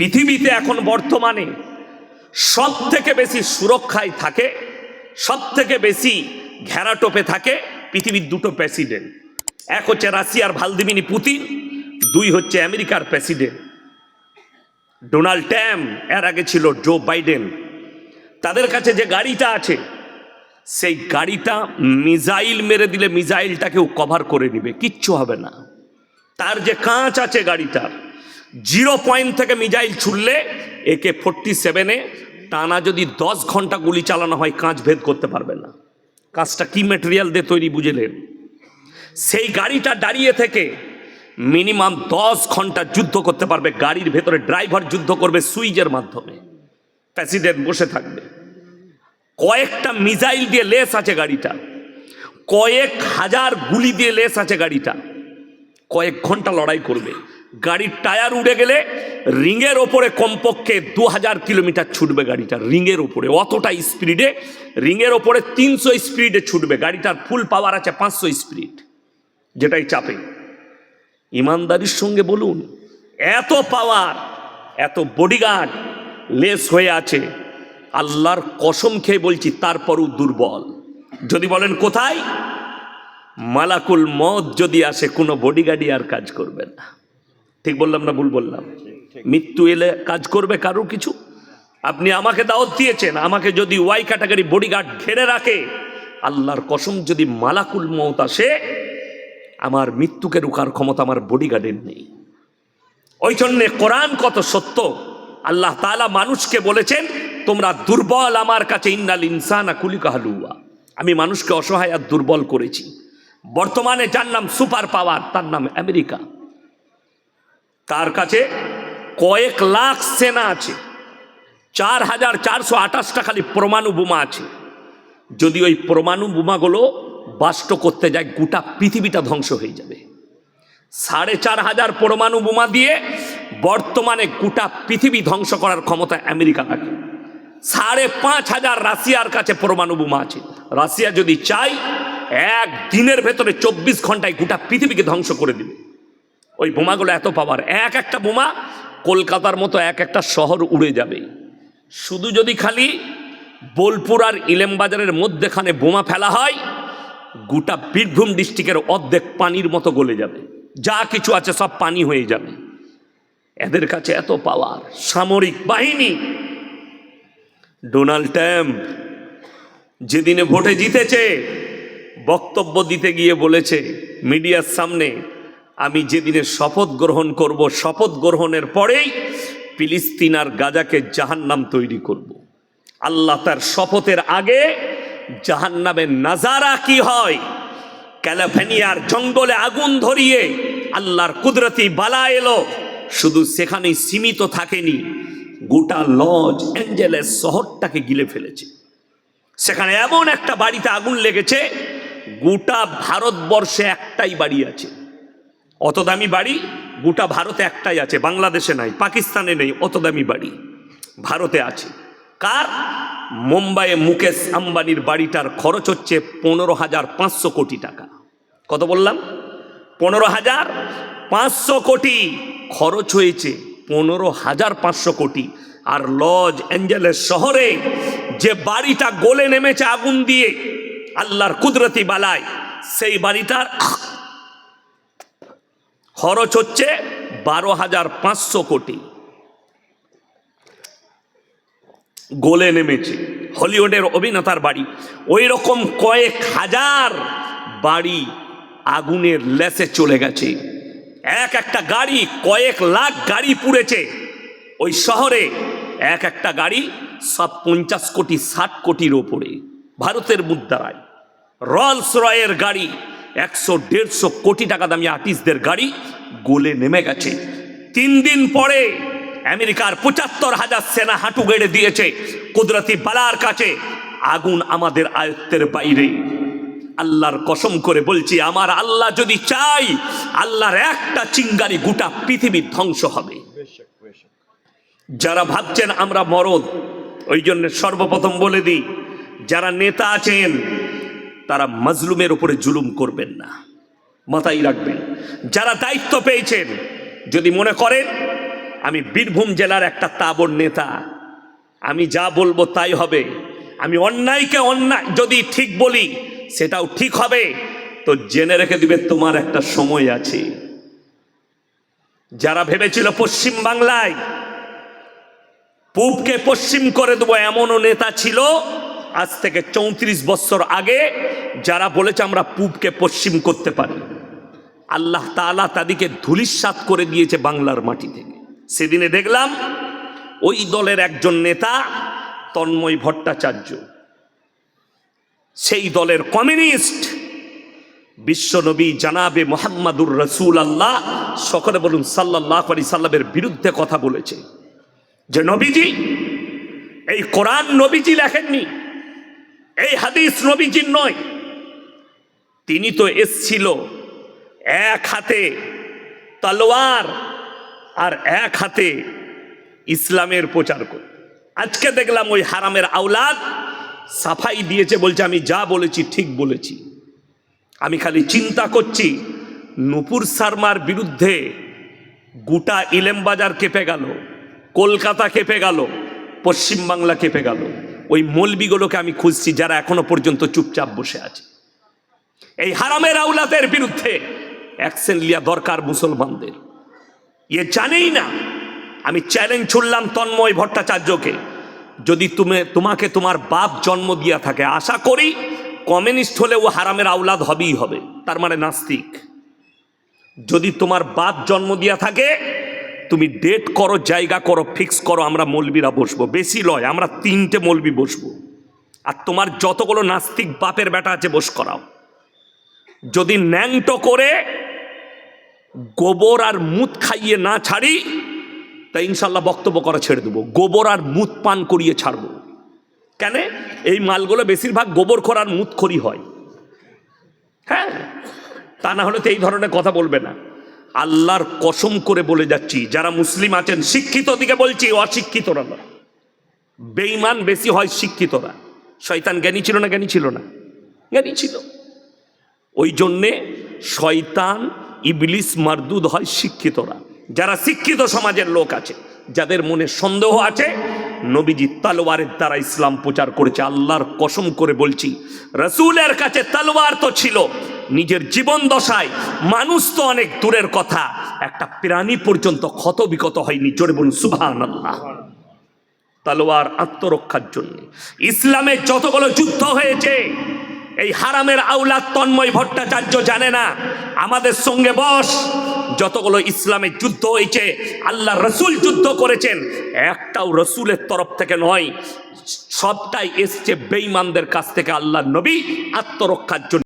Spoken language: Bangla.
পৃথিবীতে এখন বর্তমানে সব থেকে বেশি সুরক্ষায় থাকে সব থেকে বেশি ঘেরাটোপে থাকে পৃথিবীর দুটো প্রেসিডেন্ট। এক হচ্ছে রাশিয়ার ভালদিমিনি পুতিন, দুই হচ্ছে আমেরিকার প্রেসিডেন্ট। ডোনাল্ড ট্যাম এর আগে ছিল জো বাইডেন। তাদের কাছে যে গাড়িটা আছে, সেই গাড়িটা মিজাইল মেরে দিলে মিসাইলটাকেও কভার করে নিবে, কিচ্ছু হবে না। তার যে কাঁচ আছে গাড়িটার জিরো পয়েন্ট থেকে মিজাইল ছুড়লে একে ফোরটি সেভেনে টানা যদি দশ ঘণ্টা গুলি চালানো হয়, কাঁচ ভেদ করতে পারবে না। কাঁচটা কি মেটেরিয়াল দিয়ে তৈরি বুঝলেন সেই গাড়িটা দাঁড়িয়ে থেকে মিনিমাম দশ ঘণ্টা যুদ্ধ করতে পারবে। গাড়ির ভেতরে ড্রাইভার যুদ্ধ করবে সুইচের মাধ্যমে। প্রেসিডেন্ট বসে থাকবে। কয়েকটা মিজাইল দিয়ে লেস আছে গাড়িটা। কয়েক হাজার গুলি দিয়ে লেস আছে গাড়িটা। কয়েক ঘণ্টা লড়াই করবে। গাড়ির টায়ার উড়ে গেলে রিংয়ের ওপরে কমপক্ষে দু হাজার কিলোমিটার ছুটবে গাড়িটা, রিংয়ের ওপরে। অতটা স্পিডে রিংয়ের ওপরে তিনশো স্পিডে ছুটবে। গাড়িটার ফুল পাওয়ার আছে পাঁচশো স্পিড যেটাই চাপে। ইমানদারির সঙ্গে বলুন, এত পাওয়ার এত বডিগার্ড লেস হয়ে আছে। আল্লাহর কসম খেয়ে বলছি, তারপরও দুর্বল। যদি বলেন কোথায়? মালাকুল মদ যদি আসে, কোনো বডিগার্ডই আর কাজ করবে না। ঠিক বললাম না ভুল বললাম? মৃত্যু এলে কাজ করবে কারও কিছু? আপনি আমাকে দাওয়াত দিয়েছেন আমাকে যদি ওয়াই ক্যাটাগরি বডিগার্ড ঘেরে রাখে আল্লাহর কসম যদি মালাকুল মত আসে আমার মৃত্যুকে রুকার ক্ষমতা আমার বডিগার্ডের নেই। ওই জন্যে কোরআন কত সত্য। আল্লাহ তাআলা মানুষকে বলেছেন তোমরা দুর্বল আমার কাছে ইন্নাল ইনসানা কুলিকাহালুয়া আমি মানুষকে অসহায় আর দুর্বল করেছি। বর্তমানে যার নাম সুপার পাওয়ার তার নাম আমেরিকা। তার কাছে কয়েক লাখ সেনা আছে। চার হাজার চারশো আঠাশটা খালি পরমাণু বোমা আছে। যদি ওই পরমাণু বোমাগুলো বাষ্ট করতে যায়, গোটা পৃথিবীটা ধ্বংস হয়ে যাবে। সাড়ে চার হাজার পরমাণু বোমা দিয়ে বর্তমানে গোটা পৃথিবী ধ্বংস করার ক্ষমতা আমেরিকা রাখে। সাড়ে পাঁচ হাজার রাশিয়ার কাছে পরমাণু বোমা আছে। রাশিয়া যদি চাই এক দিনের ভেতরে চব্বিশ ঘন্টায় গোটা পৃথিবীকে ধ্বংস করে দিবে। ওই বোমাগুলো এত পাওয়ার এক একটা বোমা কলকাতার মতো এক একটা শহর উড়ে যাবে। শুধু যদি খালি বোলপুর আর ইলেমবাজারের মধ্যেখানে বোমা ফেলা হয়, গোটা বীরভূম ডিস্ট্রিক্টের অর্ধেক পানির মতো গলে যাবে। যা কিছু আছে সব পানি হয়ে যাবে। এদের কাছে এত পাওয়ার সামরিক বাহিনী। ডোনাল্ড ট্যাম্প যেদিনে ভোটে জিতেছে, বক্তব্য দিতে গিয়ে বলেছে, মিডিয়ার সামনে আমি যেদিনে শপথ গ্রহণ করব, শপথ গ্রহণের পরেই ফিলিস্তিন আর গাজাকে জাহান্নাম তৈরি করব। আল্লাহ তার শপথের আগে জাহান্নামের নাজারা কি হয়? ক্যালিফোর্নিয়ার জঙ্গলে আগুন ধরিয়ে আল্লাহর কুদরতি বালা এলো। শুধু সেখানেই সীমিত থাকেনি, গোটা লজ অ্যাঞ্জেলেস শহরটাকে গিলে ফেলেছে। সেখানে এমন একটা বাড়িতে আগুন লেগেছে, গোটা ভারতবর্ষে একটাই বাড়ি আছে। অত দামি বাড়ি? গোটা ভারতে একটাই আছে, বাংলাদেশে নাই, পাকিস্তানে নেই, অত দামি বাড়ি। ভারতে আছে। কার? মুম্বাইয়ে মুকেশ আম্বানির বাড়িটার খরচ হচ্ছে পনেরো হাজার পাঁচশো কোটি টাকা। কত বললাম? পনেরো হাজার পাঁচশো কোটি। খরচ হয়েছে পনেরো হাজার পাঁচশো কোটি। আর লজ অ্যাঞ্জেলেস শহরে যে বাড়িটা গলে নেমেছে আগুন দিয়ে, আল্লাহর কুদরতি বালায়, সেই বাড়িটার খরচ হচ্ছে বারো হাজার পাঁচশো কোটি। গোলে নেমেছে হলিউডের অভিনেতার বাড়ি। ওই রকম কয়েক হাজার বাড়ি আগুনের লেসে চলে গেছে। এক একটা গাড়ি, কয়েক লাখ গাড়ি পুড়েছে। ওই শহরে এক একটা গাড়ি সব পঞ্চাশ কোটি, ষাট কোটির ওপরে। ভারতের মুদ্রায় রলস রয়ের গাড়ি, একশো দেড়শো কোটি টাকা দামি আর্টিস্টদের গাড়ি গোলে নেমে গেছে। তিন দিন পরে আমেরিকার পঁচাত্তর হাজার সেনা হাঁটু গেড়ে দিয়েছে। কুদরতি বালার কাছে আগুন আমাদের আয়ত্তের বাইরে। আল্লাহর কসম করে বলছি, আমার আল্লাহ যদি চাই, আল্লাহর একটা চিঙ্গারি গোটা পৃথিবীর ধ্বংস হবে। যারা ভাবছেন আমরা মরদ ওই জন্য সর্বপ্রথম বলে দিই, যারা নেতা আছেন, তারা মজলুমের উপরে জুলুম করবেন না। মাথায় রাখবেন। যারা দায়িত্ব পেয়েছেন, যদি মনে করেন, আমি বীরভূম জেলার একটা তাবর নেতা। আমি যা বলব তাই হবে। আমি অন্যায়কে অন্যায় যদি ঠিক বলি, সেটাও ঠিক হবে। তো জেনে রেখে দিবে তোমার একটা সময় আছে। যারা ভেবেছিল পশ্চিম বাংলায়, পূবকে পশ্চিম করে দেবো এমনও নেতা ছিল আজ থেকে চৌত্রিশ বছর আগে, যারা বলেছে আমরা পূবকে পশ্চিম করতে পারি। আল্লাহ তাআলা তাদেরকে ধুলিস্বাত করে দিয়েছে বাংলার মাটি থেকে। সেদিনে দেখলাম ওই দলের একজন নেতা তন্ময় ভট্টাচার্য। সেই দলের কমিউনিস্ট বিশ্বনবী জানাবে মোহাম্মদুর রসুল আল্লাহ সকলে বলুন সাল্লাহ আলি সাল্লামের বিরুদ্ধে কথা বলেছে। যে নবীজি, এই কোরআন নবীজি লেখেননি, এই হাদিস নবীজির নয়। তিনি তো এসছিল এক হাতে তলোয়ার আর এক হাতে ইসলামের প্রচার করে। আজকে দেখলাম ওই হারামের আওলাদ সাফাই দিয়েছে বলছে, আমি যা বলেছি ঠিক বলেছি। আমি খালি চিন্তা করছি, নুপুর শর্মার বিরুদ্ধে গোটা ইলেমবাজার কেঁপে গেল, কলকাতা কেঁপে গেল পশ্চিমবাংলা কেঁপে গেল। ওই মলবিগুলোকে আমি খুঁজছি যারা এখনও পর্যন্ত চুপচাপ বসে আছে। এই হারামের আউলাদের বিরুদ্ধে অ্যাকশন লিয়া দরকার মুসলমানদের। ইয়ে জানেই না। আমি চ্যালেঞ্জ ছুড়লাম তন্ময় ভট্টাচার্যকে। যদি তুমি, তোমাকে তোমার বাপ জন্ম দিয়া থাকে, আশা করি কমিউনিস্ট হলে ও হারামের আউলাদ হবেই হবে। তার মানে নাস্তিক। যদি তোমার বাপ জন্ম দিয়া থাকে, তুমি ডেট করো, জায়গা করো ফিক্স করো, আমরা মলবিরা বসবো। বেশি লয়, আমরা তিনটে মলবি বসবো। আর তোমার যতগুলো নাস্তিক বাপের বেটা আছে, বস করাও। যদি ন্যাংটো করে গোবর আর মুত খাইয়ে না ছাড়ি তা ইনশাল্লাহ বক্তব্য করা ছেড়ে দেবো। গোবর আর মুত পান করিয়ে ছাড়বো। কেন? এই মালগুলো বেশিরভাগ গোবর খোর আর মুত খড়ি হয়। হ্যাঁ? তা না হলে তো এই ধরনের কথা বলবে না। আল্লাহর কসম করে বলে যাচ্ছি, যারা মুসলিম আছেন শিক্ষিত দিকে বলছি, অশিক্ষিতরা নয়। বেইমান বেশি হয় শিক্ষিতরা। শয়তান জ্ঞানী ছিল না, জ্ঞানী ছিল না। জ্ঞানী ছিল। ওই জন্যে শয়তান ইবলিস মারদুদ হয় শিক্ষিতরা। যারা শিক্ষিত সমাজের লোক আছে, যাদের মনে সন্দেহ আছে, নবীজি তালোয়ারের দ্বারা ইসলাম প্রচার করেছে, আল্লাহর কসম করে বলছি, রসুলের কাছে তালোয়ার তো ছিল, নিজের জীবন দশায়, মানুষ তো অনেক দূরের কথা, একটা প্রাণী পর্যন্ত ক্ষত বিকত হয়নি, জোরে বলুন সুভান আল্লাহ তালোয়ার আত্মরক্ষার জন্য। ইসলামের যতগুলো যুদ্ধ হয়েছে, এই হারামের আউলাদ তন্ময় ভট্টাচার্য জানে না আমাদের সঙ্গে বস। যতগুলো ইসলামের যুদ্ধ হয়েছে, আল্লাহ রসুল যুদ্ধ করেছেন, একটাও রসুলের তরফ থেকে নয়, সবটাই এসছে বেঈমানদের কাছ থেকে আল্লাহ নবী আত্মরক্ষার জন্য।